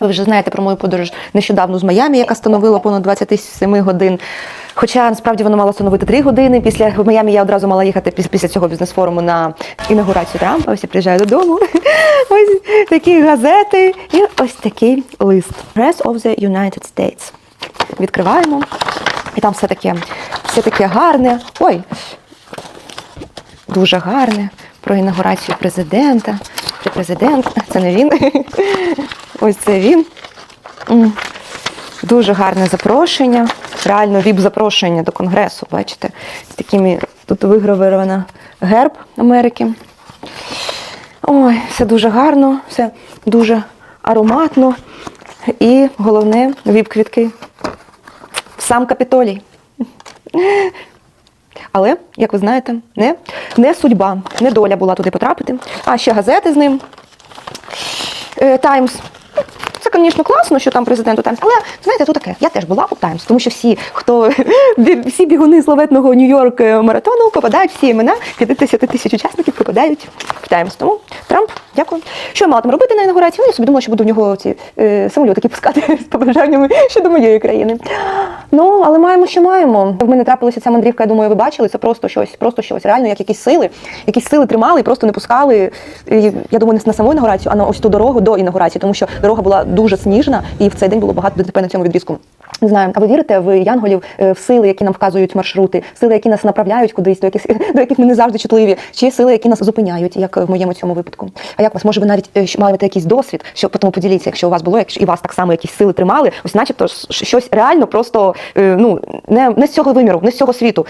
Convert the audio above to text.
Ви вже знаєте про мою подорож нещодавно з Майамі, яка становила понад 27 годин. Хоча насправді воно мало становити 3 години. Після в Майамі я одразу мала їхати піс- після цього бізнес-форуму на інаугурацію Трампа. Ось я приїжджаю додому. Ось такі газети і ось такий лист. Press of the United States. Відкриваємо. І там все таке, все таке гарне. Ой, дуже гарне про інаугурацію президента. Це президент, це не він. Ось це він. Дуже гарне запрошення. Реально віп запрошення до Конгресу, бачите? З такими тут вигравировано герб Америки. Ой, все дуже гарно, все дуже ароматно. І головне віп-квітки. Сам Капітолій. Але, як ви знаєте, не, не судьба, не доля була туди потрапити. А ще газети з ним. Таймс. Це, звісно, класно, що там президент у Таймс, але знаєте, то таке. Я теж була у Таймс, тому що всі, хто всі бігуни славетного Нью-Йорк маратону попадають, всі імена 50 тисяч учасників попадають в Таймс. Тому Трамп, дякую. Що я мала там робити на інаугурації? Ну, я собі думала, що буду в нього ці е, самолітики пускати з побажаннями щодо моєї країни. Ну, але маємо, що маємо. В мене трапилася ця мандрівка, я думаю, ви бачили. Це просто щось, просто щось. Реально, як якісь сили, якісь сили тримали і просто не пускали. І, я думаю, не на саму інаугурацію, а на ось ту дорогу до інаугурації, тому що дорога була дуже сніжна, і в цей день було багато ДТП на цьому відрізку. Не знаю, а ви вірите в янголів, е, в сили, які нам вказують маршрути, сили, які нас направляють кудись, до яких до яких ми не завжди чутливі, чи сили, які нас зупиняють, як в моєму цьому випадку. А як вас може ви навіть е, маєте якийсь досвід, що потім поділіться, якщо у вас було, якщо і вас так само якісь сили тримали, ось начебто щось реально просто е, ну не, не з цього виміру, не з цього світу.